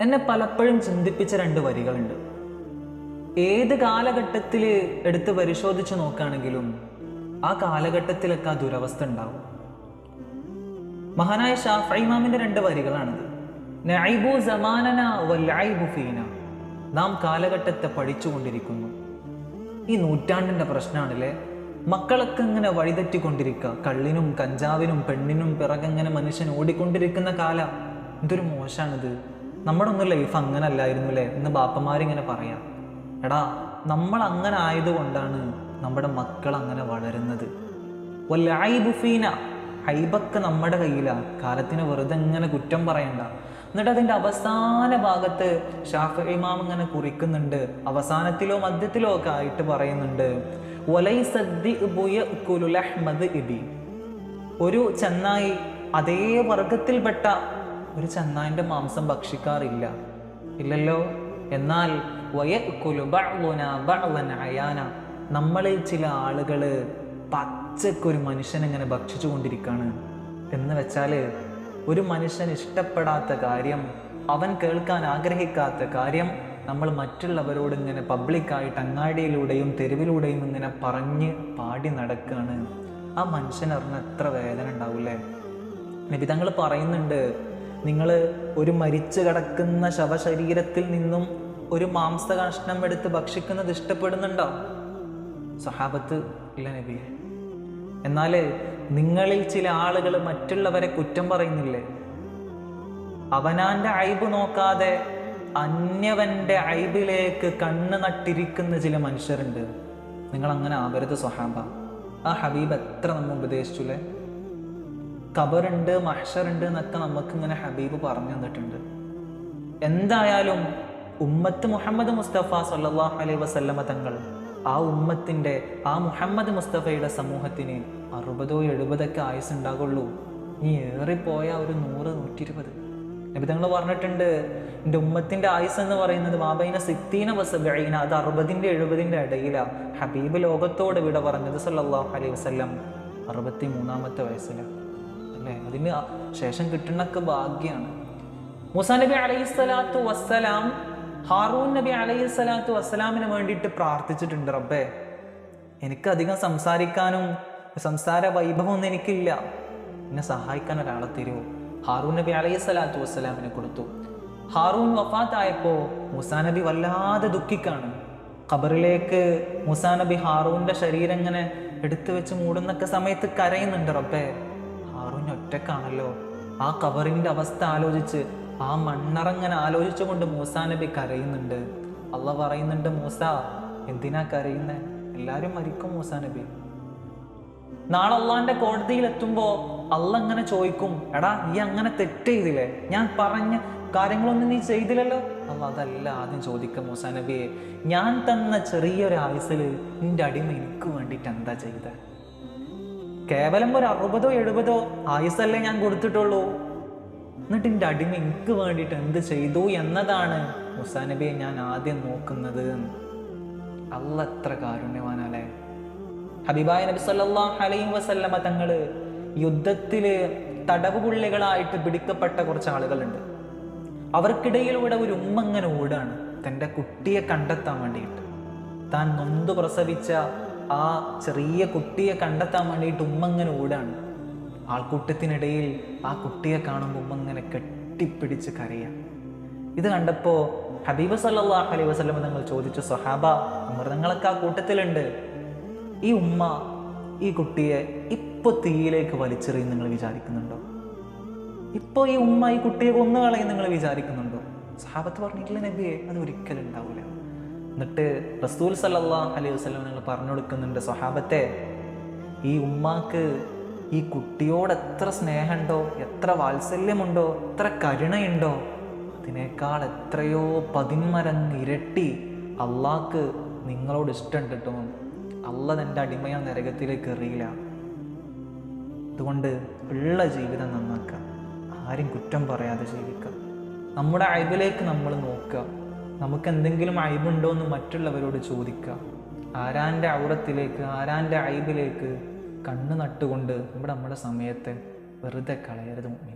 എന്നെ പലപ്പോഴും ചിന്തിപ്പിച്ച രണ്ട് വരികളുണ്ട്. ഏത് കാലഘട്ടത്തിൽ എടുത്ത് പരിശോധിച്ച് നോക്കുകയാണെങ്കിലും ആ കാലഘട്ടത്തിലൊക്കെ ആ ദുരവസ്ഥ ഉണ്ടാവും. മഹാനായ ഷാഫി ഇമാമിന്റെ രണ്ട് വരികളാണിത്. നൈബു സമാനന വല്ലായിബു ഫീന. നാം കാലഘട്ടത്തെ പഠിച്ചുകൊണ്ടിരിക്കുന്നു. ഈ നൂറ്റാണ്ടിന്റെ പ്രശ്നമാണല്ലേ മക്കളൊക്കെ ഇങ്ങനെ വഴിതെറ്റിക്കൊണ്ടിരിക്കുക. കള്ളിനും കഞ്ചാവിനും പെണ്ണിനും പിറകെങ്ങനെ മനുഷ്യൻ ഓടിക്കൊണ്ടിരിക്കുന്ന കാല. എന്തൊരു മോശമാണിത് നമ്മുടെ ഒന്നും ലൈഫ് അങ്ങനെ അല്ലായിരുന്നു അല്ലേ എന്ന് ബാപ്പമാരിങ്ങനെ പറയാം. എടാ നമ്മൾ അങ്ങനെ ആയതുകൊണ്ടാണ് നമ്മുടെ മക്കൾ അങ്ങനെ വളരുന്നത്. വല്ലൈബുഫീന ഹൈബൊക്കെ നമ്മുടെ കയ്യിലാണ് കാലത്തിന് വെറുതെ ഇങ്ങനെ കുറ്റം പറയണ്ട. എന്നിട്ട് അതിന്റെ അവസാന ഭാഗത്ത് ഷാഫ് ഇമാം ഇങ്ങനെ കുറിക്കുന്നുണ്ട്. അവസാനത്തിലോ മധ്യത്തിലോ ഒക്കെ ആയിട്ട് പറയുന്നുണ്ട്. "വലൈസദ്ദിഅ്ബു യഅ്കുലു ലഹ്മദ് ഇബി." ഒരു ചെന്നായി അതേ വർഗത്തിൽപ്പെട്ട ഒരു ചെന്നായന്റെ മാംസം ഭക്ഷിക്കാറില്ല. ഇല്ലല്ലോ? എന്നാൽ നമ്മളിൽ ചില ആളുകൾ പച്ചക്കൊരു മനുഷ്യനെങ്ങനെ ഭക്ഷിച്ചു കൊണ്ടിരിക്കുകയാണ് എന്ന് വെച്ചാൽ ഒരു മനുഷ്യൻ ഇഷ്ടപ്പെടാത്ത കാര്യം അവൻ കേൾക്കാൻ ആഗ്രഹിക്കാത്ത കാര്യം നമ്മൾ മറ്റുള്ളവരോട് ഇങ്ങനെ പബ്ലിക്കായിട്ട് അങ്ങാടിയിലൂടെയും തെരുവിലൂടെയും ഇങ്ങനെ പറഞ്ഞ് പാടി നടക്കുകയാണ് ആ മനുഷ്യൻ അറിഞ്ഞ എത്ര വേദന ഉണ്ടാവില്ലേ? നബി തങ്ങൾ പറയുന്നുണ്ട് നിങ്ങൾ ഒരു മരിച്ചു കിടക്കുന്ന ശവശരീരത്തിൽ നിന്നും ഒരു മാംസ കഷ്ണം എടുത്ത് ഭക്ഷിക്കുന്നത് ഇഷ്ടപ്പെടുന്നുണ്ടോ? സഹാബത്ത് ഇല്ല നബിയെ. എന്നാൽ നിങ്ങളിൽ ചില ആളുകൾ മറ്റുള്ളവരെ കുറ്റം പറയുന്നില്ലേ? അവനാന്റെ അയബ് നോക്കാതെ അന്യവന്റെ അയബിലേക്ക് കണ്ണ് നട്ടിരിക്കുന്ന ചില മനുഷ്യരുണ്ട്. നിങ്ങൾ അങ്ങനെ ആവരുത് സ്വഹാബ ആ ഹബീബ് എത്ര നമ്മൾ ഉപദേശിച്ചുല്ലേ? ഖബറുണ്ട് മഹ്ഷറുണ്ട് എന്നൊക്കെ നമുക്ക് ഇങ്ങനെ ഹബീബ് പറഞ്ഞു തന്നിട്ടുണ്ട്. എന്തായാലും ഉമ്മത്ത് മുഹമ്മദ് മുസ്തഫ സല്ലല്ലാഹു അലൈ വസല്ലമ തങ്ങൾ ആ ഉമ്മത്തിന്റെ ആ മുഹമ്മദ് മുസ്തഫയുടെ സമൂഹത്തിന് അറുപതോ എഴുപതൊക്കെ ആയുസ് ഉണ്ടാകുള്ളൂ നീ ഏറിപ്പോയ ഒരു നൂറ് നൂറ്റി ഇരുപത് നബി തങ്ങൾ പറഞ്ഞിട്ടുണ്ട് എന്റെ ഉമ്മത്തിന്റെ ആയുസ് എന്ന് പറയുന്നത് മാബൈന സിത്തീന വസബൈന അത് അറുപതിന്റെ എഴുപതിന്റെ ഇടയിലാണ് ഹബീബ് ലോകത്തോട് വിട പറഞ്ഞത് സല്ലല്ലാഹു അലൈഹി വസല്ലം അറുപത്തി മൂന്നാമത്തെ വയസ്സിലാണ്. അല്ലേ? അതിന് ശേഷം കിട്ടുന്നൊക്കെ ഭാഗ്യമാണ് മുസാ നബി അലൈഹി സ്വലാത്തു വസ്സലാം ഹാറൂൻ നബി അലൈഹി സ്വലാത്തു വസ്സലാമിന് വേണ്ടിയിട്ട് പ്രാർത്ഥിച്ചിട്ടുണ്ട് റബ്ബേ. എനിക്ക് അധികം സംസാരിക്കാനും സംസാര വൈഭവമൊന്നും എനിക്കില്ല. എന്നെ സഹായിക്കാൻ ഒരാളെ തരൂ. ഹാറൂൻ നബി അലൈഹി സ്വലാത്തു വസ്സലാമിനെ കൊടുത്തു. ഹാറൂൻ വഫാത്തായപ്പോൾ മുസാ നബി വല്ലാതെ ദുഃഖിക്കാണ്. ഖബറിലേക്ക് മുസാ നബി ഹാറൂന്റെ ശരീരം ഇങ്ങനെ എടുത്തു വെച്ച് മൂടുന്നൊക്കെ സമയത്ത് കരയുന്നുണ്ട് റബ്ബേ. ഒറ്റക്കാണല്ലോ. ആ കവറിന്റെ അവസ്ഥ ആലോചിച്ച് ആ മണ്ണറങ്ങനെ ആലോചിച്ചുകൊണ്ട് മൂസാ നബി കരയുന്നുണ്ട്. അള്ള പറയുന്നുണ്ട് മൂസ എന്തിനാ കരയുന്നേ? എല്ലാരും മരിക്കും മൂസാ നബി. നാളെ അള്ളാന്റെ കോടതിയിൽ എത്തുമ്പോൾ അള്ള അങ്ങനെ ചോദിക്കും എടാ നീ അങ്ങനെ തെറ്റ് ചെയ്തില്ലേ? ഞാൻ പറഞ്ഞ കാര്യങ്ങളൊന്നും നീ ചെയ്തില്ലല്ലോ? അല്ല അതല്ല ആദ്യം ചോദിക്കും മൂസാ നബിയെ. ഞാൻ തന്ന ചെറിയൊരു ആയുസിൽ നിന്റെ അടിമ എനിക്ക് വേണ്ടിയിട്ട് എന്താ ചെയ്തത് കേവലം ഒരു അറുപതോ എഴുപതോ ആയുസല്ലേ ഞാൻ കൊടുത്തിട്ടുള്ളൂ. എന്നിട്ട് എന്റെ അടിമ എനിക്ക് വേണ്ടിയിട്ട് എന്ത് ചെയ്തു എന്നതാണ് മുസാ നബിയെ ഞാൻ ആദ്യം നോക്കുന്നത്. അല്ല എത്ര കാരുണ്യവാനല്ലേ ഹബിബായ നബി സല്ലല്ലാഹു അലൈഹി വസല്ലമ തങ്ങൾ യുദ്ധത്തിൽ തടവുപുള്ളികളായിട്ട് പിടിക്കപ്പെട്ട കുറച്ച് ആളുകളുണ്ട്. അവർക്കിടയിലൂടെ ഒരു ഉമ്മ ഇങ്ങനെ ഓടാണ്. തന്റെ കുട്ടിയെ കണ്ടെത്താൻ വേണ്ടിയിട്ട്. താൻ നൊന്തു പ്രസവിച്ച ആ ചെറിയ കുട്ടിയെ കണ്ടെത്താൻ വേണ്ടിയിട്ട് ഉമ്മ ഇങ്ങനെ ഓടാണ്. ആൾക്കൂട്ടത്തിനിടയിൽ ആ കുട്ടിയെ കാണുമ്പോൾ ഉമ്മ ഇങ്ങനെ കെട്ടിപ്പിടിച്ച് കരയാം. ഇത് കണ്ടപ്പോൾ ഹബീബ് സല്ലല്ലാഹു അലൈഹി വസല്ലം നിങ്ങൾ ചോദിച്ചു സൊഹാബ മൃഗങ്ങളൊക്കെ ആ കൂട്ടത്തിലുണ്ട്. ഈ ഉമ്മ ഈ കുട്ടിയെ ഇപ്പോൾ തീയിലേക്ക് വലിച്ചെറിയും നിങ്ങൾ വിചാരിക്കുന്നുണ്ടോ? ഇപ്പോൾ ഈ ഉമ്മ ഈ കുട്ടിയെ കൊന്നു കളയും നിങ്ങൾ വിചാരിക്കുന്നുണ്ടോ? സഹാബത്ത് പറഞ്ഞിട്ടില്ല നബിയെ അത് ഒരിക്കലും ഉണ്ടാവില്ല എന്നിട്ട് റസൂൽ സല്ലാ അലൈഹി വസ്ലം നിങ്ങൾ പറഞ്ഞു കൊടുക്കുന്നുണ്ട് സ്വഹാബത്തെ ഈ ഉമ്മാക്ക് ഈ കുട്ടിയോട് എത്ര സ്നേഹമുണ്ടോ എത്ര വാത്സല്യമുണ്ടോ എത്ര കരുണയുണ്ടോ അതിനേക്കാൾ എത്രയോ പതിന്മരങ്ങ് ഇരട്ടി അള്ളാക്ക് നിങ്ങളോട് ഇഷ്ടമുണ്ട് കേട്ടോ. അല്ല എന്റെ അടിമയാ നരകത്തിലേക്ക് എറിയില്ല. അതുകൊണ്ട് ഉള്ള ജീവിതം നന്നാക്കുക. ആരും കുറ്റം പറയാതെ ജീവിക്കുക. നമ്മുടെ അയവിലേക്ക് നമ്മൾ നോക്കുക. നമുക്ക് എന്തെങ്കിലും അയവുണ്ടോ എന്ന് മറ്റുള്ളവരോട് ചോദിക്കുക ആരാന്റെ ഔറത്തിലേക്ക് ആരാന്റെ അയവിലേക്ക് കണ്ണ് നട്ടുകൊണ്ട് നമ്മുടെ നമ്മുടെ സമയത്തെ വെറുതെ കളയരുത് മുമ്പിൽ